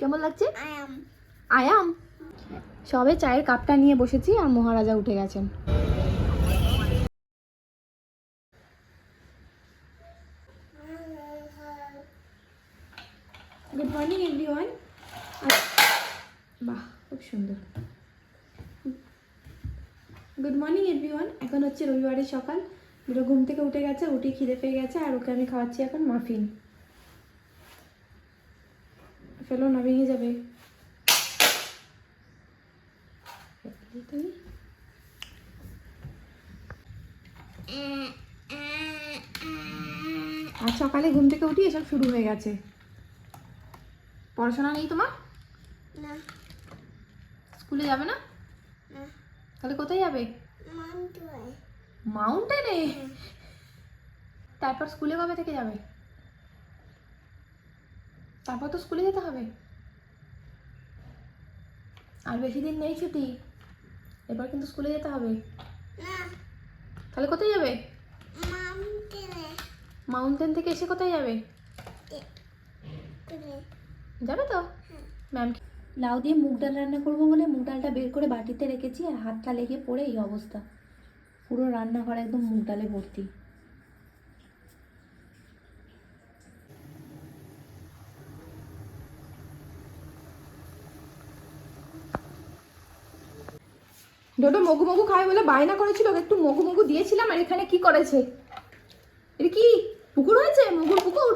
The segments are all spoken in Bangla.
কেমন লাগছে. আয়াম সবে চায়ের কাপটা নিয়ে বসেছি আর মহারাজা উঠে গেছেন। গুড মর্নিং এভরিওয়ান বাহ খুব সুন্দর। গুড মর্নিং এভরিওয়ান এখন হচ্ছে রবিবারের সকাল। দুটো ঘুম থেকে উঠে গেছে উঠে খিদে পেয়ে গেছে আর ওকে আমি খাওয়াচ্ছি এখন মাফিন। ফেলো না ভেঙে যাবে। আর সকালে ঘুম থেকে উঠি এসব শুরু হয়ে গেছে। পড়াশোনা নেই তোমার. স্কুলে যাবে না? তাহলে কোথায় যাবে? মাউন্টেনে? তারপর স্কুলে কবে থেকে যাবে? তারপর তো স্কুলে যেতে হবে। আর বেশি দিন নেই ছুটি এবার কিন্তু স্কুলে যেতে হবে। তাহলে কোথায় যাবে. মাউন্টেন থেকে এসে কোথায় যাবে? যাবে তো? ম্যাম লাউ দিয়ে মুগ ডাল রান্না করব বলে মুগ ডালটা বের করে বাটিতে রেখেছি আর হাতটা লেগে পড়ে এই অবস্থা। পুরো রান্নাঘর একদম মুগ ডালে ভর্তি। ডোডো মগু মগু খাবে বলে বায়না করেছিল ওকে একটু মগু মগু দিয়েছিলাম আর এখানে কি করেছে? এটা কি? পুকুর হয়েছে? মগুর পুকুর?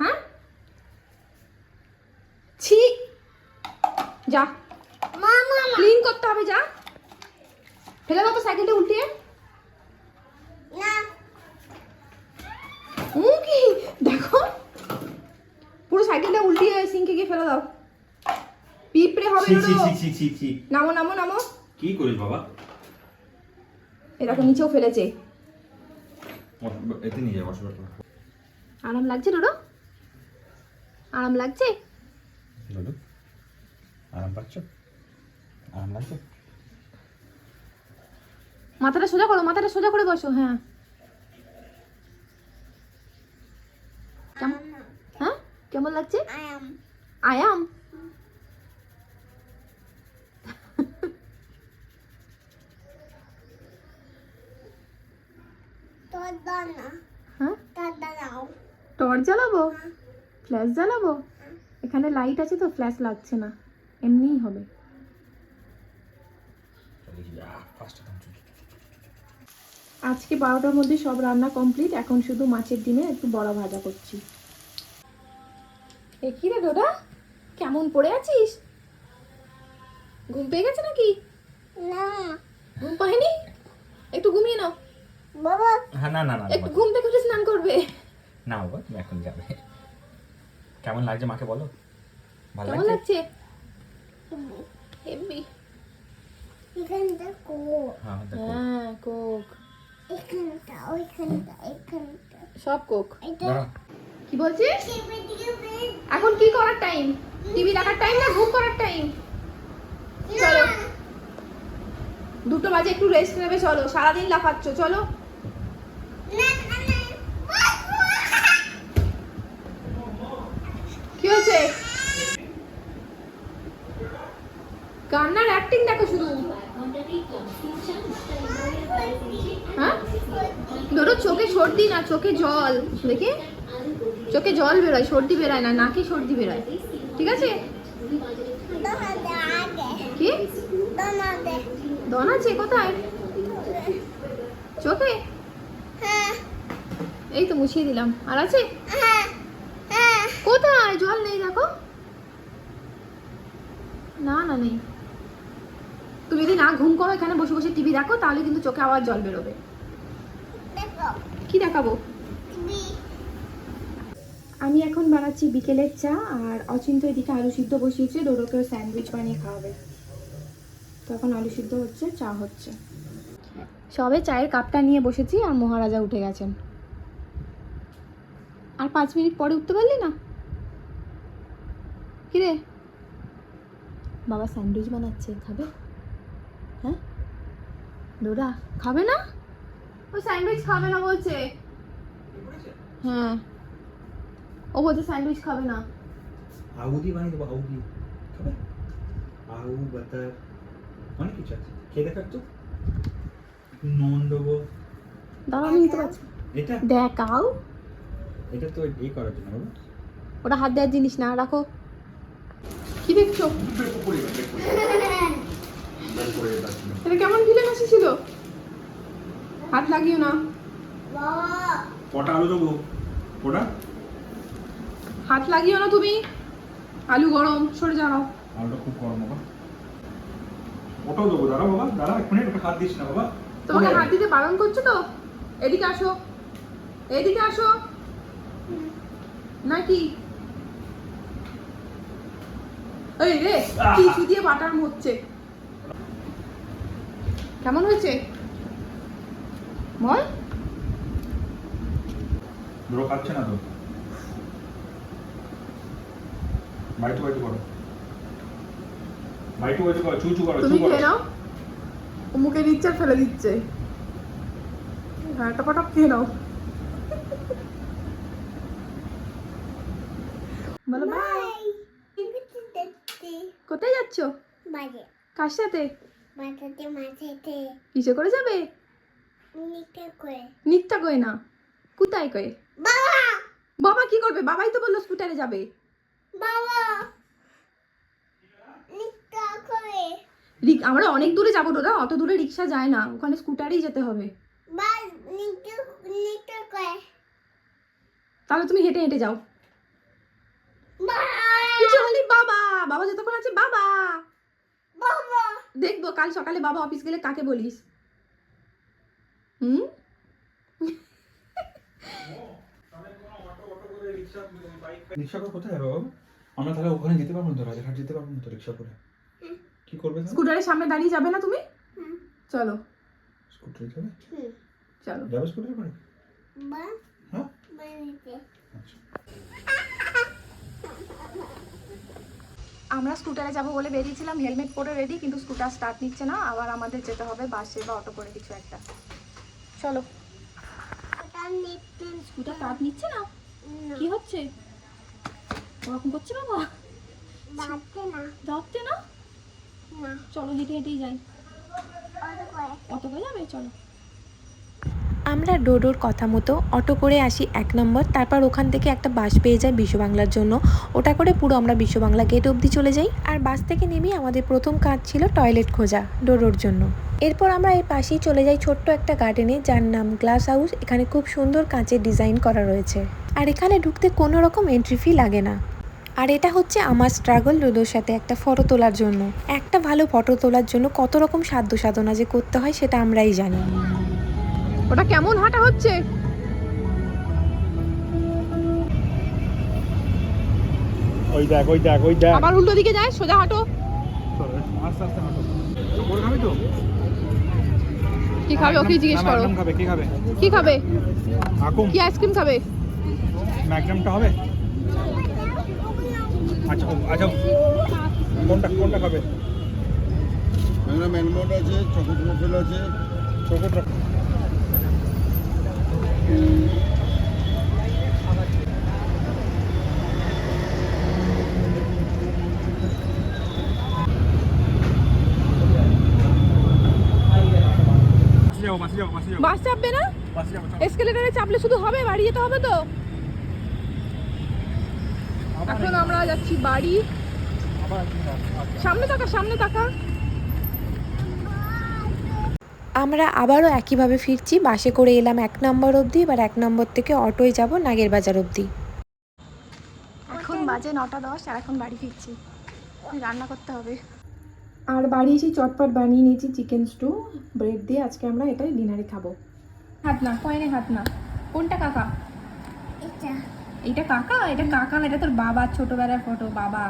হ্যাঁ? ছি! যা। ক্লিন করতে হবে যা। ফেলে দাও তো সাইকেলটা উল্টিয়ে। no. ও কি? দেখো। পুরো সাইকেলটা উল্টিয়ে সিঙ্কে গিয়ে ফেলে দাও। হবে ছি ছি ওটা। ছি ছি ছি ছি। নামো নামো নামো। কি করিস বাবা? এরকম নিচেও ফেলেছে। এতে নিয়ে যাব আরাম লাগছে ডোডো? আরাম লাগছে? আরাম পাচ্ছ? আরাম লাগছে? মাথাটা সোজা করো মাথাটা সোজা করে বসো হ্যাঁ। কেমন হ্যাঁ? কেমন লাগছে? am. আয়াম? হ্যাঁ? টর্চ জ্বালাবো? ফ্ল্যাশ জ্বালাবো? এখানে লাইট আছে তো ফ্ল্যাশ লাগছে না। এমনিই হবে। আজকে বারোটার মধ্যে সব রান্না কমপ্লিট এখন শুধু মাছের ডিমে একটু বড়া ভাজা করছি। এ কি রে দাদা কেমন পড়ে আছিস? ঘুম পেয়ে গেছে নাকি? No. ঘুম পায়নি? একটু ঘুমিয়ে নাও। Baba, হ্যাঁ না না না একটু ঘুম থেকে উঠে স্নান করবে। না বাবা তুমি এখন যাবে। কেমন লাগছে মাকে বলো? ভালো কেমন লাগছে? লাগছে? হেভি এখানটা হ্যাঁ হ্যাঁ কোক। এখানটা ওইখানটা এখানটা। সব কোক। কি বলছিস? এখন কি করার টাইম? টিভি দেখার টাইম না ঘুম করার টাইম? চলো। দুটো বাজে একটু রেস্ট নেবে চলো। সারাদিন লাফাচ্ছ চলো না না না কি হয়েছে কান্নার অ্যাক্টিং দেখো শুধু হ্যাঁ ধরো চোখে সর্দি না চোখে জল, দেখি? চোখে জল বেরোয়, সর্দি বেরোয় না, নাকে সর্দি বেরোয়। ঠিক আছে? কি? দন আছে, কোথায়? চোখে? এই তো মুছিয়ে দিলাম। আর আছে? কোথায়? জল নেই, দেখো। না না, নেই। তুমি যদি না ঘুম করো, এখানে বসে বসে টিভি দেখো, তাহলে কিন্তু চোখে আবার জল বেরোবে। কি দেখাবো? আমি এখন বানাচ্ছি বিকেলের চা আর অচিন্ত এদিকে আলু সিদ্ধ বসিয়েছে ডোডোকেও স্যান্ডউইচ বানিয়ে খাওয়াবে। তো এখন আলু সিদ্ধ হচ্ছে চা হচ্ছে। সবে চায়ের কাপটা নিয়ে বসেছি আর মহারাজা উঠে গেছেন। আর পাঁচ মিনিট পরে উঠতে পারলি না? কিরে? বাবা স্যান্ডউইচ বানাচ্ছে খাবে? হ্যাঁ? ডোরা খাবে না? ও স্যান্ডউইচ খাবে না বলছে। হ্যাঁ। ও বলছে স্যান্ডউইচ খাবে না। আউদি বানিয়ে দেবো আউদি খাবে? আউ বাতার অনেক কিছু আছে। খেয়ে দেখা একটু। নুন দেবো। দাঁড়াও আমি নিতে পারছি। এটা? দেখাও। এটা তো এই করার জন্য বাবা। ওটা হাত দেওয়ার জিনিস না রাখো। কি দেখছ? এটা কেমন ফিলিং ছিল? হাত লাগিও না। কটা আলু দেবো। ওটা হাত লাগিও না তুমি। আলু গরম সরে যাও আলুটা খুব গরম বাবা। ওটাও দেবো। দাঁড়া বাবা দাঁড়া এক্ষুনি ওটা হাত দিস না বাবা। তোমাকে হাত দিতে বারণ করছ তো? এদিকে আসো। এদিকে আসো। নাকি? এই রে টিস্যু দিয়ে বাটার হচ্ছে কেমন হয়েছে? খাচ্ছে না তো? বাইটু বাইটু করো। বাইটু বাইটু করো চু চু করো তুমি খেয়ে নাও। ও মুখে দিচ্ছে ফেলে দিচ্ছে। হ্যাঁ টপাটপ খেয়ে নাও। বলো বাই। কোথায় যাচ্ছো? বাজে। কার সাথে? মাথাতে মাথাতে। কিসে করে যাবে? নিত্যা কয়ে। না। কোথায় কয়ে? বাবা! বাবা কি করবে? বাবাই তো বলল স্কুটারে যাবে। বাবা! আমরা অনেক দূরে যাব দাদা অত দূরে রিক্সা যায় না। ওখানে স্কুটারেই যেতে হবে। তাহলে তুমি হেঁটে হেঁটে যাও। বাবা! কিছু হলি বাবা। বাবা যতক্ষণ আছে বাবা। বাবা! দেখব কাল সকালে বাবা অফিস গেলে কাকে বলিস? হুম? রিক্সা করে কোথায় যাবে আমরা তাহলে ওখানে যেতে পারব না তো রাজারহাট যেতে পারব না তো রিক্সা করে? কি করবে স্কুটারের সামনে দাঁড়িয়ে যাবে না তুমি? চলো। স্কুটারে যাবে? চলো। যাবে স্কুটারে করে? হ্যাঁ? আচ্ছা। আমরা স্কুটারে যাব বলে বেরিয়েছিলাম হেলমেট পরে রেডি কিন্তু স্কুটার স্টার্ট নিচ্ছে না আবার আমাদের যেতে হবে বাসে বা অটো করে কিছু একটা। চলো। স্কুটার স্টার্ট নিচ্ছে না? কি হচ্ছে? ওরকম করছে বাবা? বাতে না। চলো হেঁটে হেঁটেই যাই। কত করে। করে যাবে? চলো। আমরা ডোডোর কথা মতো অটো করে আসি এক নম্বর, তারপর ওখান থেকে একটা বাস পেয়ে যাই বিশ্ব বাংলার জন্য। ওটা করে পুরো আমরা বিশ্ব বাংলা গেট অবধি চলে যাই আর বাস থেকে নেমেই আমাদের প্রথম কাজ ছিল টয়লেট খোঁজা ডোডোর জন্য। এরপর আমরা এর পাশেই চলে যাই ছোট্ট একটা গার্ডেনে যার নাম গ্লাস হাউস। এখানে খুব সুন্দর কাঁচের ডিজাইন করা রয়েছে। আর এখানে ঢুকতে কোনো রকম এন্ট্রি ফি লাগে না। আর এটা হচ্ছে আমার স্ট্রাগল ডোডোর সাথে একটা ফটো তোলার জন্য। একটা ভালো ফটো তোলার জন্য কত রকম সাধ্য সাধনা যে করতে হয় সেটা আমরাই জানি। ওটা কেমন হাঁটা হচ্ছে? ওই দেখ ওই দেখ ওই দেখ। আবার উল্টো দিকে যায় সোজা হাঁটো। আস্তে আস্তে হাঁটো। ওর খাবি তো? কি খাবে? ওকে জিজ্ঞেস করো। খাবে কি খাবে? কি খাবে? আকুম। কি আইসক্রিম খাবে? ম্যাগনামটা হবে? আচ্ছা আচ্ছা কোনটা কোনটা খাবে? ম্যানমোড আছে চকোট আছে। চোখটা যাব বাসে চাপবে না। এসকেলেটারে চাপলে শুধু হবে বাড়ি যেতে হবে তো এখন আমরা যাচ্ছি বাড়ি। সামনে তাকা সামনে তাকা আমরা আবারও একইভাবে ফিরছি। বাসে করে এলাম এক নম্বর অবধি এবার এক নম্বর থেকে অটোয় যাব নাগের বাজার অবধি। এখন বাজে নটা দশ আর এখন বাড়ি ফিরছি। রান্না করতে হবে। আর বাড়ি এসে চটপট বানিয়ে নিয়েছি চিকেন স্টু ব্রেড দিয়ে। আজকে আমরা এটাই ডিনারে খাব। হাত না কয়নে হাত না? কোনটা কাকা? এটা কাকা? এটা কাকা না এটা তোর বাবা ছোটবেলার ফটো বাবা।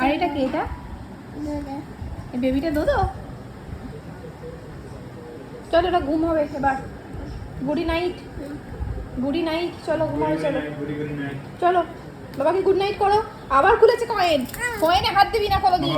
আর এটা কে এটা? এই বেবিটা দোদো? চলো এটা ঘুম হবে এবার। গুডি নাইট। গুডি নাইট চলো ঘুমাবে চলো। চলো বাবাকে গুড নাইট করো। আবার খুলেছে কয়েন কয়েনে হাত দিবি না কোনোদিন।